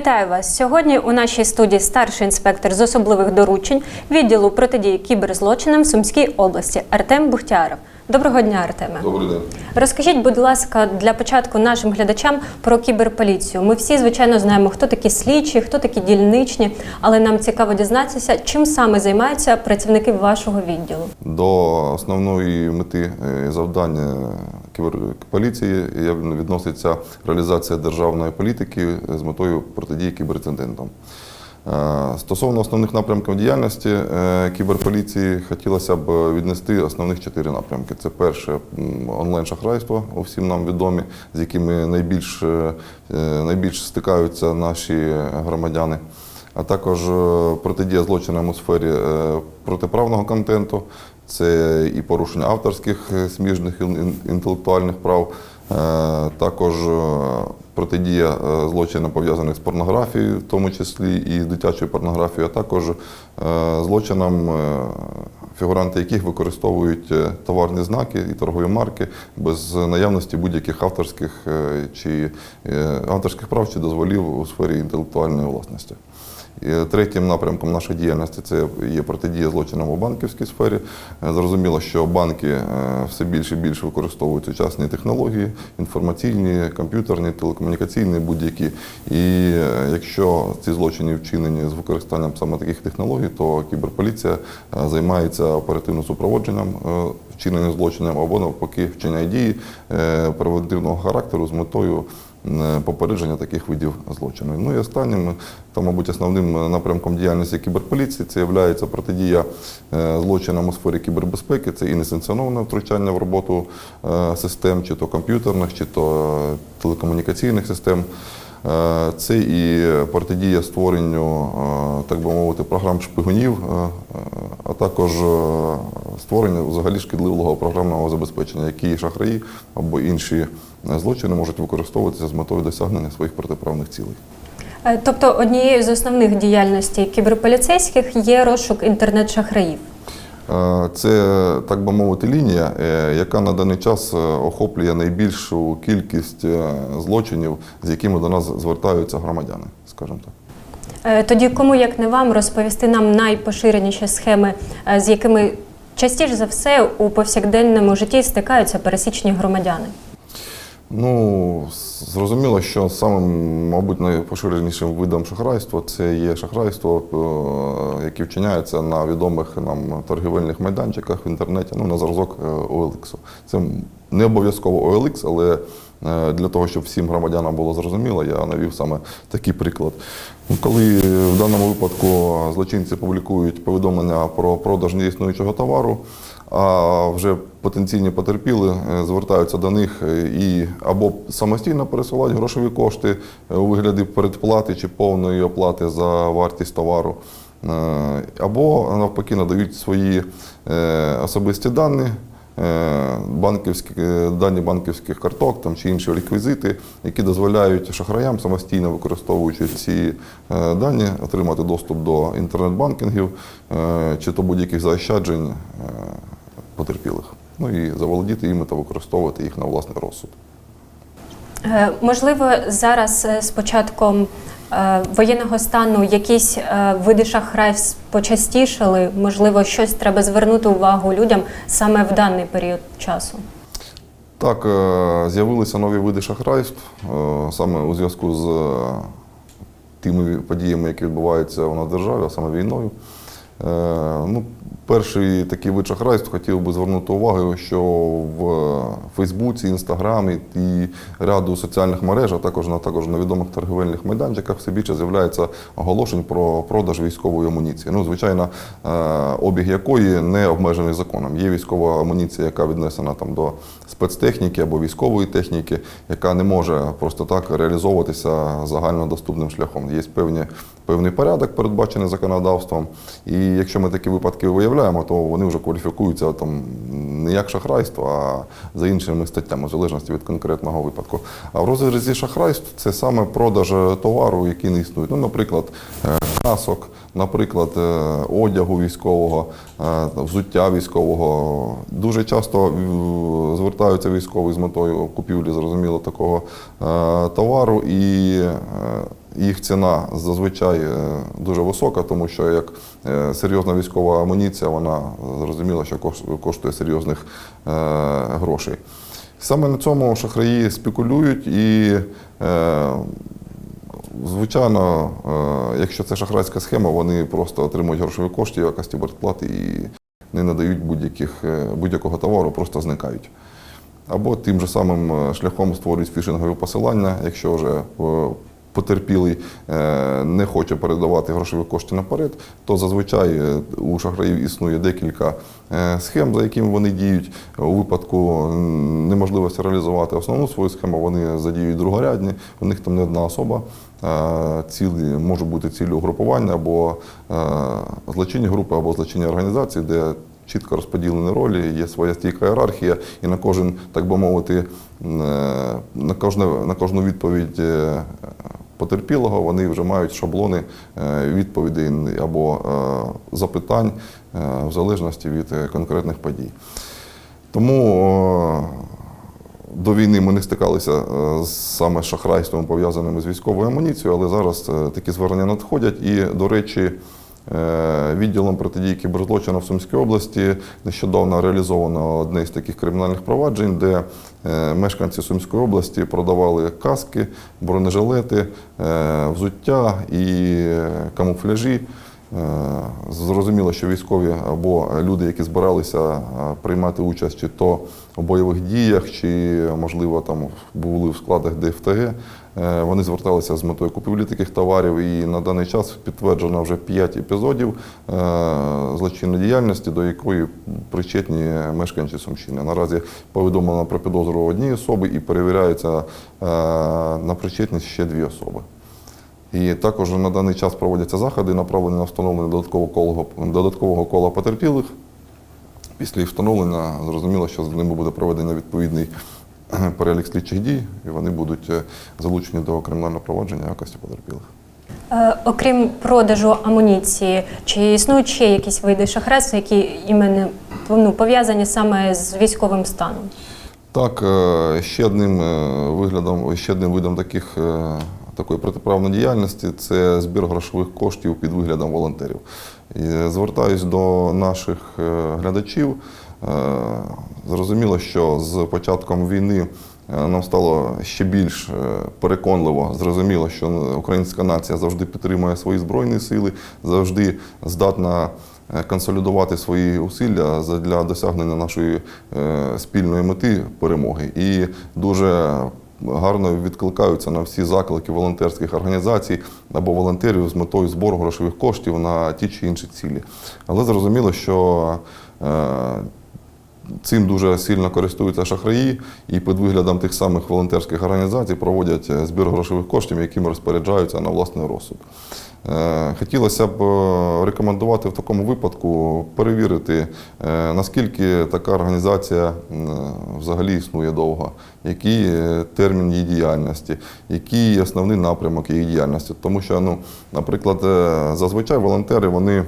Вітаю вас сьогодні. У нашій студії старший інспектор з особливих доручень відділу протидії кіберзлочинам в Сумській області Артем Бухтяров. Доброго дня, Артеме. Добрий день. Розкажіть, будь ласка, для початку нашим глядачам про кіберполіцію. Ми всі, звичайно, знаємо, хто такі слідчі, хто такі дільничні, але нам цікаво дізнатися, чим саме займаються працівники вашого відділу. До основної мети е, завдання кіберполіції відноситься реалізація державної політики з метою протидії кіберцидентам. Е, Стосовно основних напрямків діяльності е, кіберполіції хотілося б віднести основних чотири напрямки. Це перше онлайн-шахрайство, всім нам відомі, з якими найбільш, е, найбільш стикаються наші громадяни. А також протидія злочинам у сфері протиправного контенту, це і порушення авторських сміжних інтелектуальних прав, також протидія е, злочинам пов'язаних з порнографією, в тому числі і з дитячою порнографією, а також е, злочинам, е, фігуранти яких використовують е, товарні знаки і торгові марки без наявності будь-яких авторських е, чи е, авторських прав чи дозволів у сфері інтелектуальної власності. Третім напрямком нашої діяльності це є протидія злочинам у банківській сфері. Зрозуміло, що банки все більше і більше використовують сучасні технології, інформаційні, комп'ютерні, телекомунікаційні, будь-які. І якщо ці злочини вчинені з використанням саме таких технологій, то кіберполіція е, оперативним супроводженням е, вчинення злочинів або навпаки вчиняє дії е, превентивного характеру з метою е, попередження таких видів злочину. Ну і останнім, та, мабуть, основним напрямком діяльності кіберполіції це є протидія злочинам у сфері кібербезпеки, це і несанкціоноване втручання в роботу систем, чи то комп'ютерних, чи то телекомунікаційних систем. Це і протидія створенню, так би мовити, програм шпигунів, а також е, створення взагалі шкідливого програмного забезпечення, які шахраї або інші е, злочини можуть використовуватися з метою досягнення своїх протиправних цілей. Е, Тобто однією з основних діяльностей кіберполіцейських є розшук інтернет-шахраїв. Це, так би мовити, лінія, яка на даний час охоплює найбільшу кількість злочинів, з якими до нас звертаються громадяни, скажімо так. Е, Тоді кому як не вам розповісти нам найпоширеніші схеми, е, з якими частіше за все у повсякденному житті стикаються пересічні громадяни. Ну, зрозуміло, що самим, мабуть, найпоширенішим видом шахрайства це є шахрайство, е, яке вчиняється на відомих нам торгівельних майданчиках в інтернеті, ну, на зразок е, OLX. Це не обов'язково OLX, але е, для того, щоб всім громадянам було зрозуміло, я навів саме такий приклад. Ну, Коли в даному випадку злочинці публікують повідомлення про продаж неіснуючого товару, а вже потенційні потерпіли е, звертаються до них е, і або самостійно пересилають грошові кошти е, у вигляді передплати чи повної оплати за вартість товару, або навпаки надають свої особисті дані. Банківські дані банківських карток там чи інші реквізити, які дозволяють шахраям самостійно використовуючи ці дані, отримати доступ до інтернет-банкінгів чи то будь-яких заощаджень потерпілих. Ну і заволодіти їми та використовувати їх на власний розсуд. Е, Можливо, зараз е, з початком е, воєнного стану якісь види шахрайств почастішали. Можливо, щось треба звернути увагу людям саме в даний період часу. Так, з'явилися нові види шахрайств саме у зв'язку з тими подіями, які відбуваються у нас в державі, а саме війною. Е, Ну, перший такий вид шахрайств хотів би звернути увагу, що в Фейсбуці, Інстаграмі і ряду соціальних мереж, а також на також на відомих торгівельних майданчиках все більше з'являється оголошень про продаж військової амуніції. Ну, звичайно, е, обіг якої не обмежений законом. Є військова амуніція, яка віднесена там до спецтехніки або військової техніки, яка не може просто так реалізовуватися загальнодоступним шляхом. Є певні певний порядок, передбачений законодавством. І якщо ми такі випадки виявляємо, то вони вже кваліфікуються там не як шахрайство, а за іншими статтями, в залежності від конкретного випадку. А в розрізі шахрайств це саме продаж товару, який не існує. Ну, наприклад, е, касок, наприклад, е, одягу військового, е, взуття військового. Дуже часто е, звертаються військові з метою купівлі, зрозуміло, такого е, товару і е, їх ціна зазвичай е, дуже висока, тому що як е, серйозна військова амуніція, вона зрозуміло, що коштує серйозних е, грошей. Саме на цьому шахраї спекулюють і, звичайно, якщо це шахрайська схема, вони просто отримують грошові кошти якості безплати і не надають будь-якого товару, просто зникають. Або тим же самим шляхом створюють фішингові посилання, якщо вже потерпілий е, не хоче передавати грошові кошти наперед, то зазвичай е, у шахраїв існує декілька е, схем, за якими вони діють. У випадку неможливості реалізувати основну свою схему, вони задіють другорядні, у них там не одна особа. Цілі може бути цілі угрупування або злочинні групи, або злочинні організації, де чітко розподілені ролі, є своя стійка ієрархія, і на кожен, так би мовити, на кожну, на кожну відповідь потерпілого вони вже мають шаблони е, відповідей або е, запитань е, в залежності від конкретних подій. Тому до війни ми не стикалися з саме шахрайством, пов'язаним з військовою амуніцією, але зараз такі звернення надходять. І, до речі, відділом протидії кіберзлочину в Сумській області нещодавно реалізовано одне з таких кримінальних проваджень, де е, мешканці Сумської області продавали каски, бронежилети, е, взуття і е, камуфляжі. Е, Зрозуміло, що військові або люди, які збиралися е, приймати участь чи то у бойових діях, чи, можливо, там були в складах ДФТГ, е, вони зверталися з метою купівлі таких товарів. І на даний час підтверджено вже 5 епізодів злочинної діяльності, до якої причетні мешканці Сумщини. Наразі повідомлено про підозру однієї особи і перевіряється на причетність ще дві особи. І також на даний час проводяться заходи, направлені на встановлення додаткового кола, додаткового кола потерпілих. Після їх встановлення зрозуміло, що з ними буде проведено відповідний перелік слідчих дій, і вони будуть е, залучені до кримінального провадження якості потерпілих. Е, Окрім продажу амуніції, чи існують ще якісь види шахрайства, які іменно ну, пов'язані саме з військовим станом? Так, е, ще одним виглядом, ще одним видом таких, такої протиправної діяльності це збір грошових коштів під виглядом волонтерів. І звертаюсь до наших е, глядачів. Е, Зрозуміло, що з початком війни е, нам стало ще більш переконливо, зрозуміло, що українська нація завжди підтримує свої збройні сили, завжди здатна консолідувати свої усилля для досягнення нашої спільної мети перемоги. І дуже гарно відкликаються на всі заклики волонтерських організацій або волонтерів з метою збору грошових коштів на ті чи інші цілі. Але зрозуміло, що е, Цим дуже сильно користуються шахраї і під виглядом тих самих волонтерських організацій проводять е, збір грошових коштів, якими розпоряджаються на власний розсуд. Е, Хотілося б е, рекомендувати в такому випадку перевірити, наскільки така організація взагалі існує довго, який термін її діяльності, який основний напрямок її діяльності. Тому що, ну, наприклад, зазвичай волонтери вони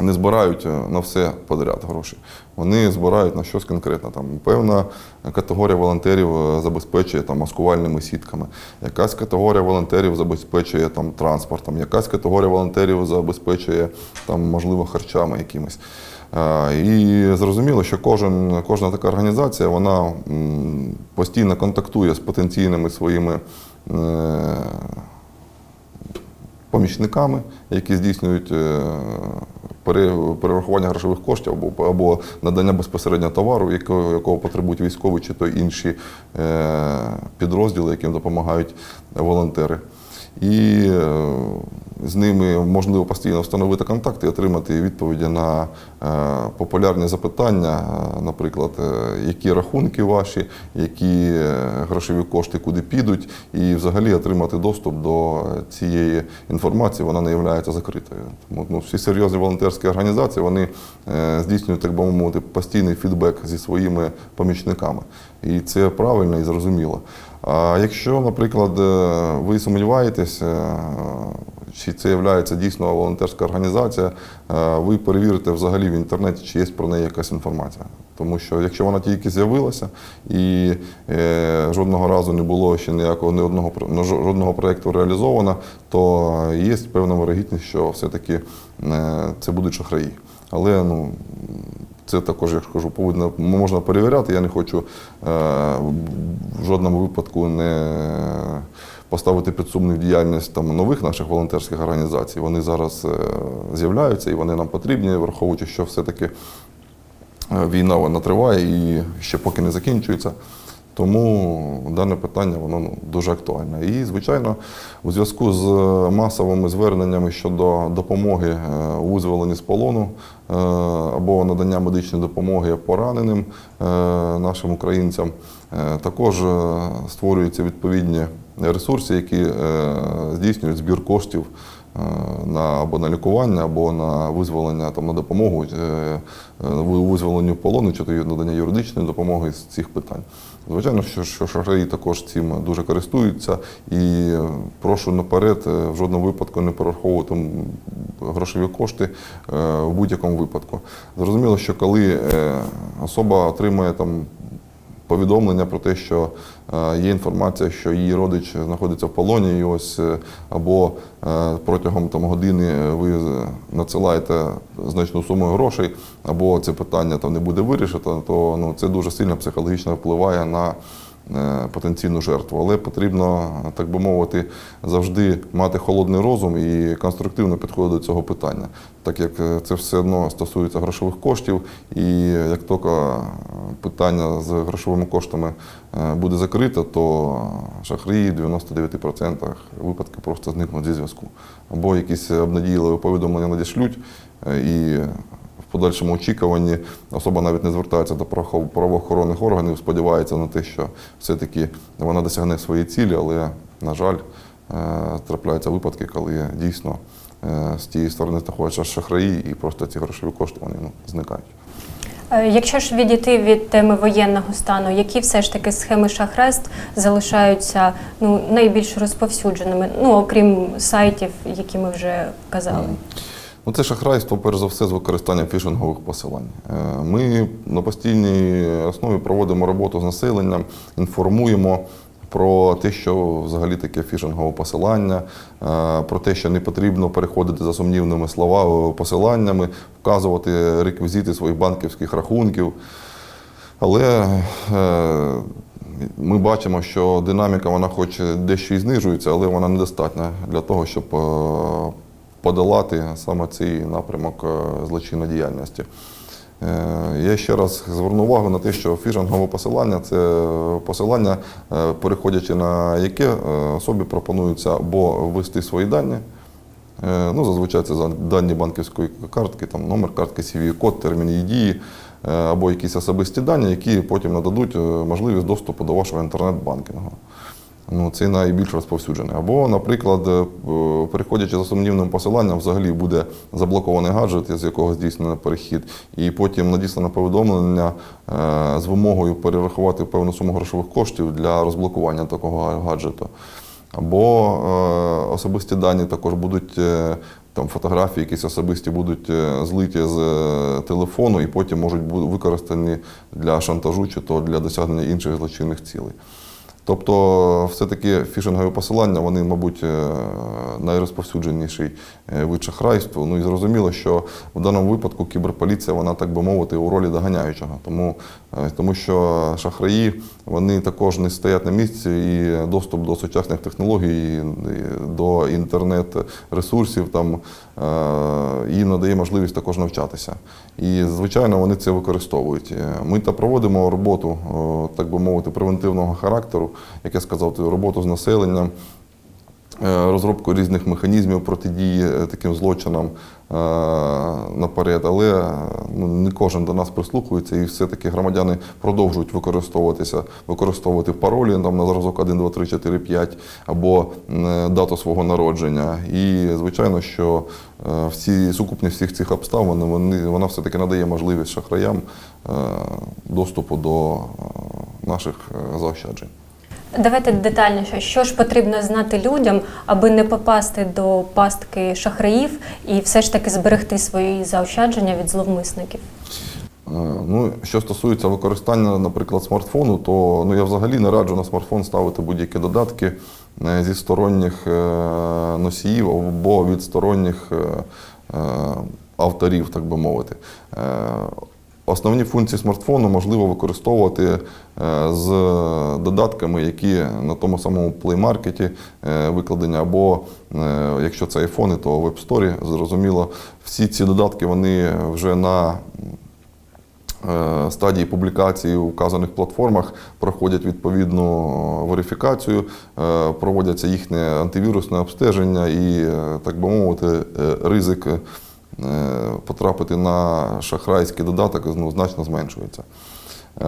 не збирають е, на все подряд гроші. Вони збирають на щось конкретне. Там певна категорія волонтерів е, забезпечує там маскувальними сітками, якась категорія волонтерів забезпечує там транспортом, якась категорія волонтерів забезпечує там, можливо, харчами якимись. Е, І зрозуміло, що кожен, кожна така організація вона постійно контактує з потенційними своїми помічниками, які здійснюють перерахування грошових коштів або, або надання безпосередньо товару, якого, якого потребують військові чи то інші е, підрозділи, яким допомагають волонтери. І е, з ними можливо постійно встановити контакти і отримати відповіді на е, популярні запитання, е, наприклад, е, які рахунки ваші, які грошові кошти куди підуть, і взагалі отримати доступ до цієї інформації, вона не є закритою. Тому ну, всі серйозні волонтерські організації вони здійснюють, так би мовити, постійний фідбек зі своїми помічниками. І це правильно і зрозуміло. А якщо, наприклад, ви сумніваєтесь, чи це є дійсно волонтерська організація, е, ви перевірите взагалі в інтернеті, чи є про неї якась інформація. Тому що якщо вона тільки з'явилася і е, жодного разу не було ще ніякого ні одного ну, жо- жодного проєкту реалізовано, то є певна вирогідність, що все-таки е, це будуть шахраї. Але ну, це також, я кажу, повинно, можна перевіряти. Я не хочу в жодному випадку не поставити під сумнів діяльність там, нових наших волонтерських організацій. Вони зараз е, з'являються і вони нам потрібні, враховуючи, що все-таки е, війна вона триває і ще поки не закінчується. Тому дане питання воно ну, дуже актуальне. І, звичайно, у зв'язку з масовими зверненнями щодо допомоги е, у визволенні з полону е, або надання медичної допомоги пораненим е, нашим українцям, е, також е, створюються відповідні ресурси, які е, здійснюють збір коштів е, на або на лікування, або на визволення там на допомогу е, ви- визволенню полону чи надання юридичної допомоги з цих питань. Звичайно, що, що шахраї також цим дуже користуються, і прошу наперед в жодному випадку не перераховувати грошові кошти в будь-якому випадку. Зрозуміло, що коли особа отримує там повідомлення про те, що є інформація, що її родич знаходиться в полоні, і ось е, або е, протягом там години ви надсилаєте значну суму грошей, або це питання там не буде вирішено, то ну це дуже сильно психологічно впливає на е, потенційну жертву. Але потрібно, так би мовити, завжди мати холодний розум і конструктивно підходити до цього питання, так як е, це все одно стосується грошових коштів, і як тільки е, питання з грошовими коштами е, буде закрите, то шахраї в 99% випадків просто зникнуть зі зв'язку. Або якісь обнадійливі повідомлення надішлють е, і в подальшому очікуванні особа навіть не звертається до правоохоронних органів, сподівається на те, що все-таки вона досягне своєї цілі, але, на жаль, е, трапляються випадки, коли дійсно е, з тієї сторони знаходяться шахраї і просто ці грошові кошти вони ну, зникають. Е, Якщо ж відійти від теми воєнного стану, які все ж таки схеми шахрайств залишаються ну, найбільш розповсюдженими, ну окрім сайтів, які ми вже казали? Ну, це шахрайство, перш за все, з використанням фішингових посилань. Е, Ми на постійній основі проводимо роботу з населенням, інформуємо про те, що взагалі таке фішингове посилання, е, про те, що не потрібно переходити за сумнівними слова посиланнями, вказувати реквізити своїх банківських рахунків. Але е, ми бачимо, що динаміка вона хоч дещо і знижується, але вона недостатня для того, щоб е, подолати саме цей напрямок е, злочинної діяльності. Е, Я ще раз зверну увагу на те, що фішингове посилання це посилання, е, переходячи на яке особі пропонується або ввести свої дані. Ну, зазвичай це дані банківської картки, там номер картки, CVV-код, термін її дії, або якісь особисті дані, які потім нададуть можливість доступу до вашого інтернет-банкінгу. Ну, це найбільш розповсюджене. Або, наприклад, е, переходячи за сумнівним посиланням, взагалі буде заблокований гаджет, з якого здійснено перехід, і потім надіслано повідомлення е, з вимогою перерахувати певну суму грошових коштів для розблокування такого гаджету. Або е, особисті дані також будуть. Там фотографії, якісь особисті будуть злиті з телефону і потім можуть бути використані для шантажу чи то для досягнення інших злочинних цілей. Тобто, все-таки фішингові посилання, вони, мабуть, е, найрозповсюдженіший е, вид шахрайства. Ну і зрозуміло, що в даному випадку кіберполіція, вона, так би мовити, у ролі доганяючого. Тому, е, тому що шахраї вони також не стоять на місці, і доступ до сучасних технологій, до інтернет-ресурсів там їм надає можливість також навчатися. І, звичайно, вони це використовують. Ми та проводимо роботу, так би мовити, превентивного характеру, як я сказав, роботу з населенням. е, Розробку різних механізмів протидії е, таким злочинам е, наперед, але ну, не кожен до нас прислухається, і все-таки громадяни продовжують використовуватися, використовувати паролі там на зразок 1, 2, 3, 4, 5 або дату свого народження. І звичайно, що всі сукупність всіх цих обставин вони, вона все-таки надає можливість шахраям доступу до наших заощаджень. Давайте детальніше, що ж потрібно знати людям, аби не попасти до пастки шахраїв і все ж таки зберегти свої заощадження від зловмисників. Е, Ну, що стосується використання, наприклад, смартфону, то ну, я взагалі не раджу на смартфон ставити будь-які додатки е, зі сторонніх е, носіїв або від сторонніх авторів, так би мовити. Основні функції смартфону можливо використовувати е, з додатками, які на тому самому Play Market е, викладені, або е, якщо це айфони, то в App Store. Зрозуміло, всі ці додатки вони вже на стадії публікації у вказаних платформах проходять відповідну верифікацію, проводяться їхнє антивірусне обстеження і, так би мовити, ризик потрапити на шахрайський додаток ну, значно зменшується. Е,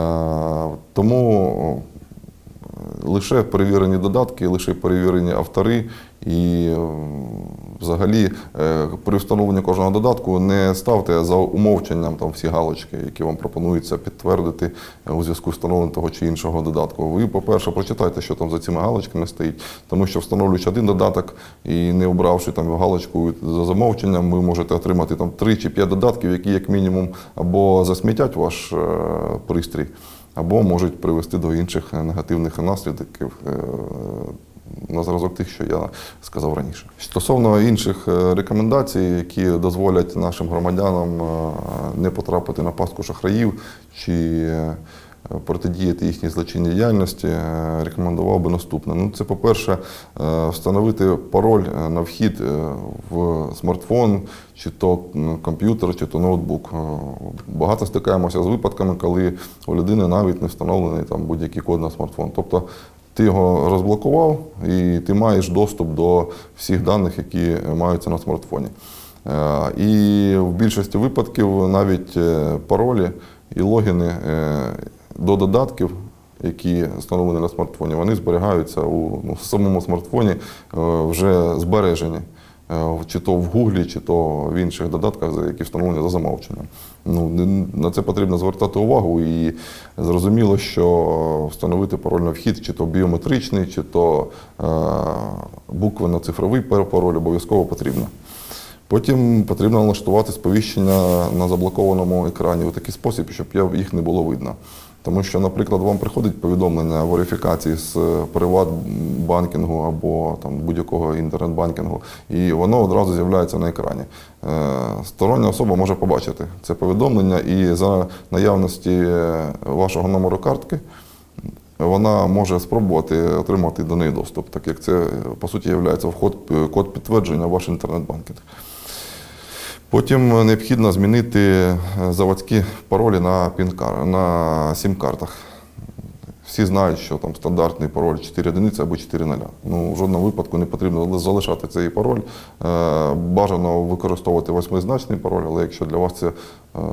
Тому лише перевірені додатки, лише перевірені автори. І е, взагалі е, при встановленні кожного додатку не ставте за умовченням там всі галочки, які вам пропонуються підтвердити у зв'язку з встановленням того чи іншого додатку. Ви, по-перше, прочитайте, що там за цими галочками стоїть, тому що встановлюючи один додаток і не обравши там галочку за замовченням, ви можете отримати там 3 чи 5 додатків, які як мінімум або засмітять ваш е, пристрій, або можуть привести до інших е, негативних наслідків. На зразок тих, що я сказав раніше. Стосовно інших е, рекомендацій, які дозволять нашим громадянам е, не потрапити на пастку шахраїв чи е, протидіяти їхній злочинній діяльності, рекомендував би наступне. Ну, це, по-перше, встановити пароль на вхід в смартфон, чи то комп'ютер, чи то ноутбук. Багато стикаємося з випадками, коли у людини навіть не встановлений там будь-який код на смартфон. Тобто ти його розблокував і ти маєш доступ до всіх даних, які маються на смартфоні. Е, І в більшості випадків навіть е, паролі і логіни е, до додатків, які встановлені на смартфоні, вони зберігаються у ну, самому смартфоні вже збережені. Чи то в Гуглі, чи то в інших додатках, які встановлені за замовченням. Ну, на це потрібно звертати увагу, і зрозуміло, що встановити пароль на вхід, чи то біометричний, чи то е, буквенно-цифровий пароль обов'язково потрібно. Потім потрібно налаштувати сповіщення на заблокованому екрані у такий спосіб, щоб їх не було видно. Тому що, наприклад, вам приходить повідомлення верифікації з приватбанкінгу або там будь-якого інтернет-банкінгу, і воно одразу з'являється на екрані. Е, Стороння особа може побачити це повідомлення, і за наявності е, вашого номеру картки вона може спробувати отримати до неї доступ, так як це по суті є вход код підтвердження ваш інтернет-банкінг. Потім необхідно змінити е, заводські паролі на на сім-картах. Всі знають, що там стандартний пароль 4 одиниці або 4 ноля. Ну, в жодному випадку не потрібно залишати цей пароль. Е, Бажано використовувати восьмизначний пароль, але якщо для вас це е,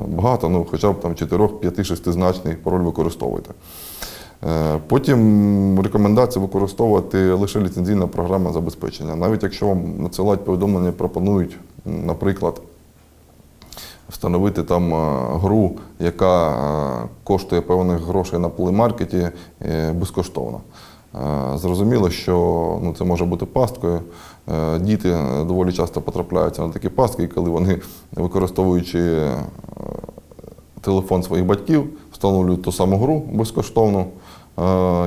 багато, ну хоча б там 4, 5, 6 значний пароль використовуйте. Е, Потім рекомендація використовувати лише ліцензійне програмне забезпечення. Навіть якщо вам надсилають повідомлення, пропонують, наприклад, встановити там е, гру, яка е, коштує певних грошей на плеймаркеті безкоштовно. Е, Зрозуміло, що ну, це може бути пасткою. Діти доволі часто потрапляються на такі пастки, коли вони, використовуючи телефон своїх батьків, встановлюють ту саму гру безкоштовно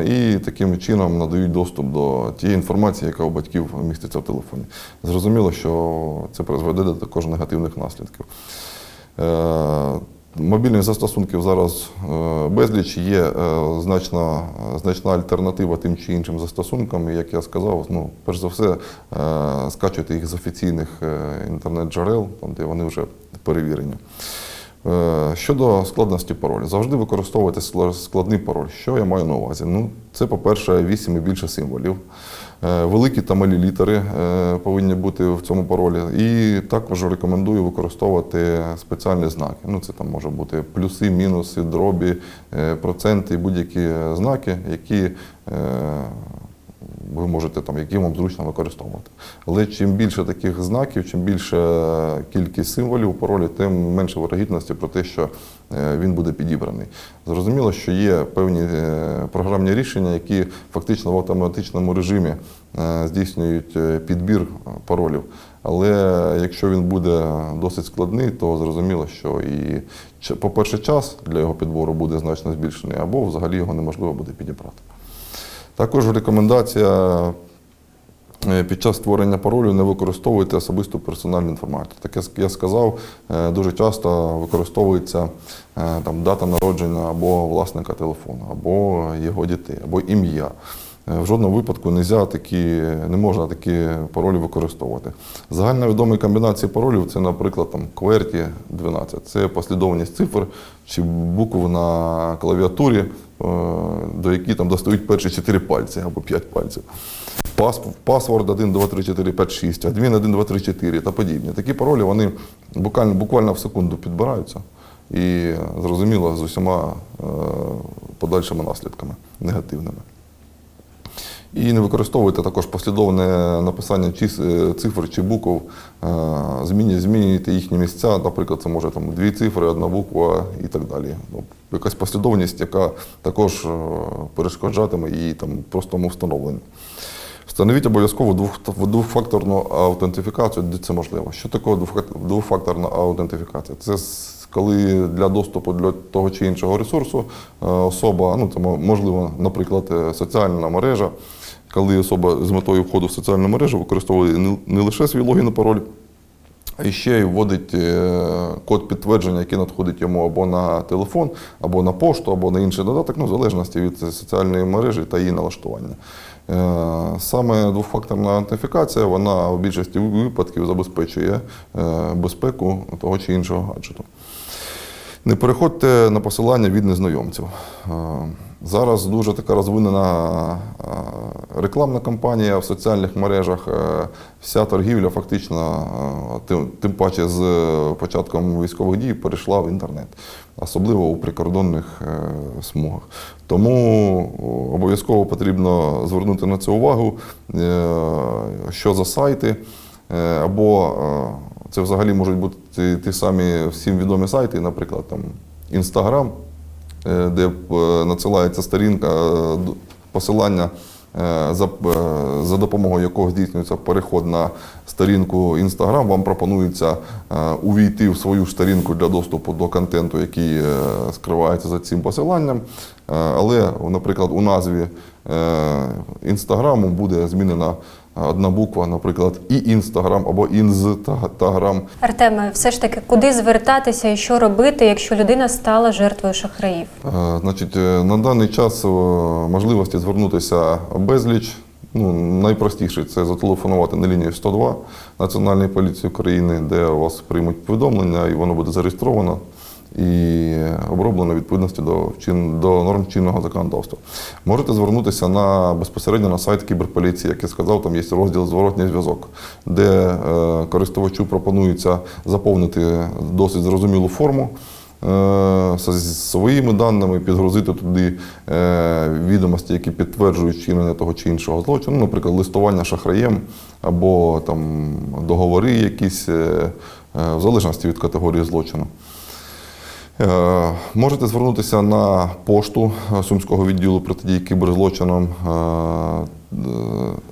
і таким чином надають доступ до тієї інформації, яка у батьків міститься в телефоні. Зрозуміло, що це призведе до також негативних наслідків. Е, Мобільних застосунків зараз е, безліч є е, значна, значна альтернатива тим чи іншим застосункам. І, як я сказав, ну, перш за все, скачуйте їх з офіційних інтернет-джерел, там, де вони вже перевірені. Щодо складності паролю, завжди використовуйте складний пароль. Що я маю на увазі? Ну, це, по-перше, 8 і більше символів. Е, Великі та малі літери е, повинні бути в цьому паролі. І також рекомендую використовувати спеціальні знаки. Ну, це там може бути плюси, мінуси, дробі, е, проценти, будь-які знаки, які ви можете там, які вам зручно використовувати. Але чим більше таких знаків, чим більше кількість символів у паролі, тим менше вирогідності про те, що е, він буде підібраний. Зрозуміло, що є певні е, програмні рішення, які фактично в автоматичному режимі е, здійснюють е, підбір е, паролів. Але якщо він буде досить складний, то зрозуміло, що і по-перше, час для його підбору буде значно збільшений, або взагалі його неможливо буде підібрати. Також рекомендація е, під час створення паролю не використовуйте особисту персональну інформацію. Так як я сказав, е, дуже часто використовується е, там, дата народження або власника телефону, або його дітей, або ім'я. В жодному випадку нельзя такі, не можна такі паролі використовувати. Загальновідомі комбінації паролів це, наприклад, там, QWERTY 12. Це послідовність цифр чи букв на клавіатурі, до які там достають перші 4 пальці або 5 пальців. Паспорт 1, 2, 3, 4, 5, 6, адмін 1, 2, 3, 4 та подібні. Такі паролі вони буквально, буквально в секунду підбираються і е, зрозуміло з усіма е, подальшими наслідками негативними. І не використовуйте також послідовне написання чис- е, цифр чи букв, е, змінюйте, їхні місця. Наприклад, це може там дві цифри, одна буква і так далі. Ну, якась послідовність, яка також е, перешкоджатиме її там простому встановленню. Встановіть обов'язково двох- двохфакторну аутентифікацію, де це можливо. Що таке двохфакторна аутентифікація? Це коли для доступу до того чи іншого ресурсу особа, ну це можливо, наприклад, соціальна мережа, коли особа з метою входу в соціальну мережу використовує не- лише свій логін і пароль, і ще й вводить е, код підтвердження, який надходить йому або на телефон, або на пошту, або на інший додаток, ну, в залежності від соціальної мережі та її налаштування. Е, Саме двофакторна аутентифікація, вона в більшості випадків забезпечує е, безпеку того чи іншого гаджету. Не переходьте на посилання від незнайомців. Е, Зараз дуже така розвинена е, рекламна кампанія в соціальних мережах. Е, Вся торгівля фактично, тим, тим паче з початком військових дій, перейшла в інтернет, особливо у прикордонних смугах. Тому обов'язково потрібно звернути на це увагу, що за сайти, або це взагалі можуть бути ті, ті самі всім відомі сайти, наприклад, там Інстаграм, е, де е, надсилається сторінка, е, посилання, за, за допомогою якого здійснюється переход на сторінку Інстаграм. Вам пропонується увійти в свою сторінку для доступу до контенту, який скривається за цим посиланням. Але, наприклад, у назві Інстаграму буде змінена одна буква, наприклад, і Інстаграм або Інстаграм. Артеме, все ж таки, куди звертатися і що робити, якщо людина стала жертвою шахраїв? Е, Значить, е, на даний час е, можливості звернутися безліч. Ну, найпростіше це зателефонувати на лінію 102 Національної поліції України, де у вас приймуть повідомлення, і воно буде зареєстровано і оброблено відповідності до, чин, до норм чинного законодавства. Можете звернутися на безпосередньо на сайт кіберполіції, як я сказав, там є розділ зворотній зв'язок, де е, користувачу пропонується заповнити досить зрозумілу форму е, зі своїми даними, підгрузити туди е, відомості, які підтверджують чинення того чи іншого злочину, наприклад, листування шахраєм або там договори якісь, е, в залежності від категорії злочину. Е, Можете звернутися на пошту е, Сумського відділу протидії кіберзлочинам е,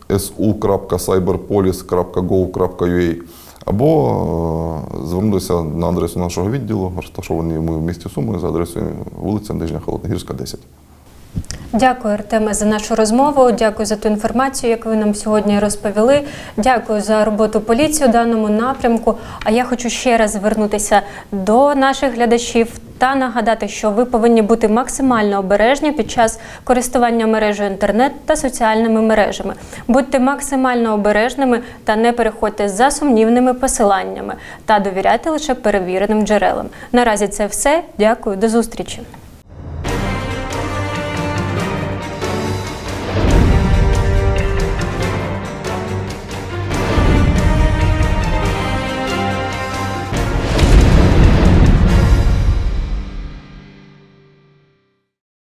su.cyberpolis.gov.ua або звернутися на адресу нашого відділу, розташований ми в місті Суми за адресою вулиця Нижня Холодногірська, 10. Дякую, Артеме, за нашу розмову. Дякую за ту інформацію, яку ви нам сьогодні розповіли. Дякую за роботу поліції у даному напрямку. А я хочу ще раз звернутися до наших глядачів та нагадати, що ви повинні бути максимально обережні під час користування мережею інтернет та соціальними мережами. Будьте максимально обережними та не переходьте за сумнівними посиланнями та довіряйте лише перевіреним джерелам. Наразі це все. Дякую, до зустрічі.